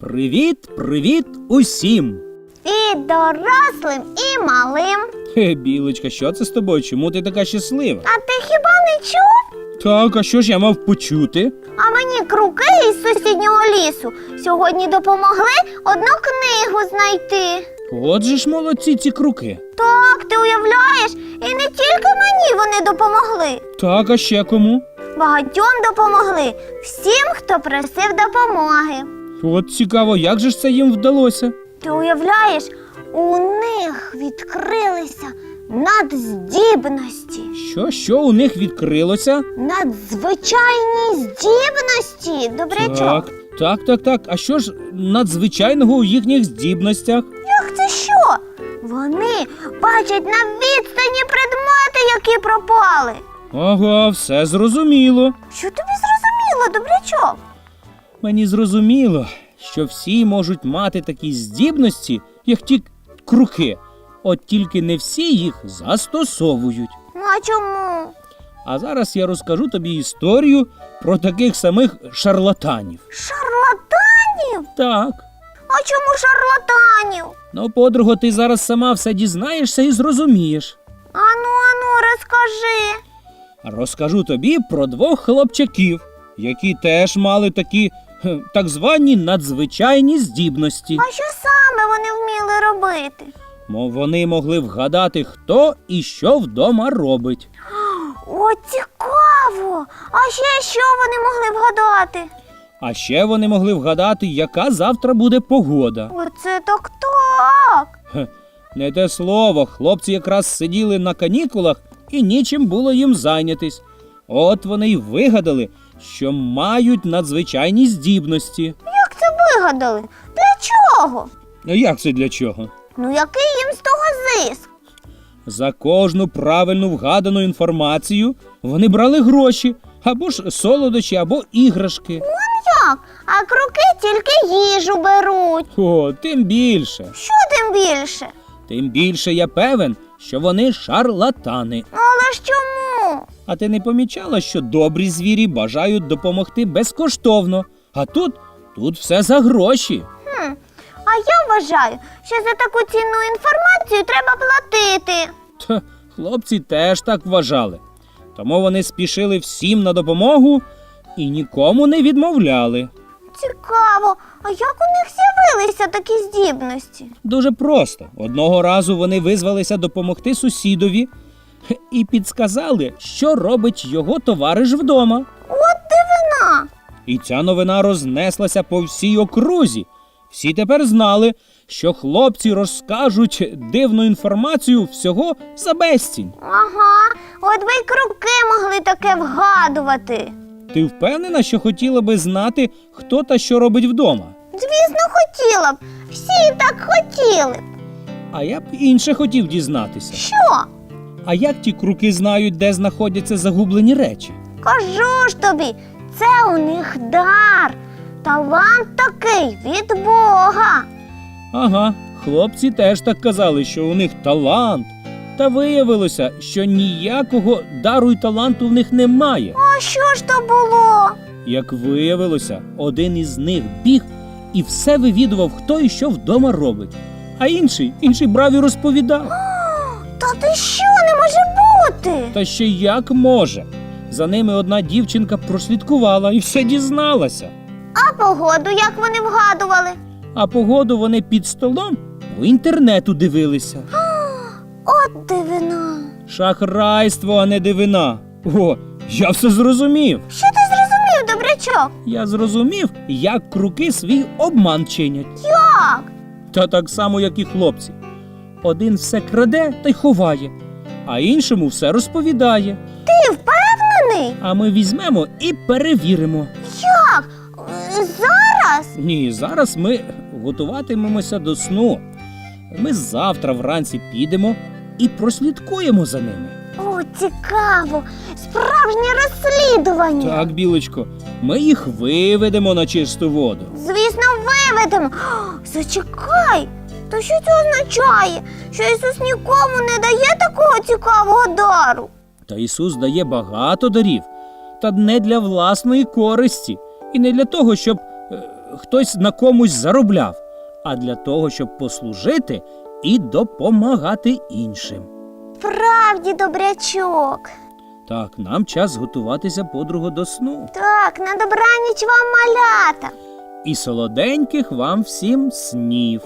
Привіт, привіт усім! І дорослим, і малим. Хе, білочка, що це з тобою? Чому ти така щаслива? А ти хіба не чув? Так, а що ж я мав почути? А мені круки із сусіднього лісу сьогодні допомогли одну книгу знайти. Отже ж молодці ці круки. Так, ти уявляєш, і не тільки мені вони допомогли. Так, а ще кому? Багатьом допомогли всім, хто просив допомоги. От цікаво, як же ж це їм вдалося? Ти уявляєш, у них відкрилися надздібності. Що, що у них відкрилося? Надзвичайні здібності, добрячок. Так, так, так, так. А що ж надзвичайного у їхніх здібностях? Як це що? Вони бачать на відстані предмети, які пропали. Ага, все зрозуміло. Що тобі зрозуміло, добрячок? Мені зрозуміло, що всі можуть мати такі здібності, як ті круки, от тільки не всі їх застосовують. Ну а чому? А зараз я розкажу тобі історію про таких самих шарлатанів. Шарлатанів? Так. А чому шарлатанів? Ну, подруго, ти зараз сама все дізнаєшся і зрозумієш. Ану, ану, розкажи. Розкажу тобі про двох хлопчаків, які теж мали такі так звані надзвичайні здібності. А що саме вони вміли робити? Мов вони могли вгадати, хто і що вдома робить. О, цікаво! А ще що вони могли вгадати? А ще вони могли вгадати, яка завтра буде погода. Оце так так. Хе, не те слово, хлопці якраз сиділи на канікулах і нічим було їм зайнятись. От вони й вигадали, що мають надзвичайні здібності. Як це вигадали? Для чого? А як це для чого? Ну який їм з того зиск? За кожну правильну вгадану інформацію вони брали гроші, або ж солодощі, або іграшки. Як? А круки тільки їжу беруть. О, тим більше. Що тим більше? Тим більше я певен, що вони шарлатани. Але ж чому? А ти не помічала, що добрі звірі бажають допомогти безкоштовно, а тут, тут все за гроші. Хм. А я вважаю, що за таку цінну інформацію треба платити. Та хлопці теж так вважали. Тому вони спішили всім на допомогу і нікому не відмовляли. Цікаво, а як у них з'явилися такі здібності? Дуже просто. Одного разу вони визвалися допомогти сусідові і підсказали, що робить його товариш вдома. От дивина. І ця новина рознеслася по всій окрузі. Всі тепер знали, що хлопці розкажуть дивну інформацію всього за безцінь. Ага, от би й круки могли таке вгадувати. Ти впевнена, що хотіла би знати, хто та що робить вдома? Звісно, хотіла б. Всі так хотіли. б. А я б інше хотів дізнатися. Що? А як ті круки знають, де знаходяться загублені речі? Кажу ж тобі, це у них дар. Талант такий від Бога. Ага, хлопці теж так казали, що у них талант. Та виявилося, що ніякого дару й таланту в них немає. А що ж то було? Як виявилося, один із них біг і все вивідував, хто і що вдома робить. А інший, інший брав і розповідав. Та ти що не може бути? Та ще як може. За ними одна дівчинка прослідкувала і все дізналася. А погоду як вони вгадували? А погоду вони під столом по інтернету дивилися. От дивина. Шахрайство, а не дивина. О, я все зрозумів. Що ти зрозумів, добрячок? Я зрозумів, як круки свій обман чинять. Як? Та так само, як і хлопці. Один все краде та й ховає, а іншому все розповідає. Ти впевнений? А ми візьмемо і перевіримо. Як? Зараз? Ні, зараз ми готуватимемося до сну. Ми завтра вранці підемо і прослідкуємо за ними. Цікаво! Справжнє розслідування. Так, білочко, ми їх виведемо на чисту воду. Звісно, виведемо. Зачекай. то що це означає? Що Ісус нікому не дає такого цікавого дару. Та Ісус дає багато дарів, та не для власної користі, і не для того, щоб е, хтось на комусь заробляв, а для того, щоб послужити і допомагати іншим справді добрячок. Так, нам час готуватися, подруго, до сну. Так, на добраніч вам малята. І солоденьких вам всім снів.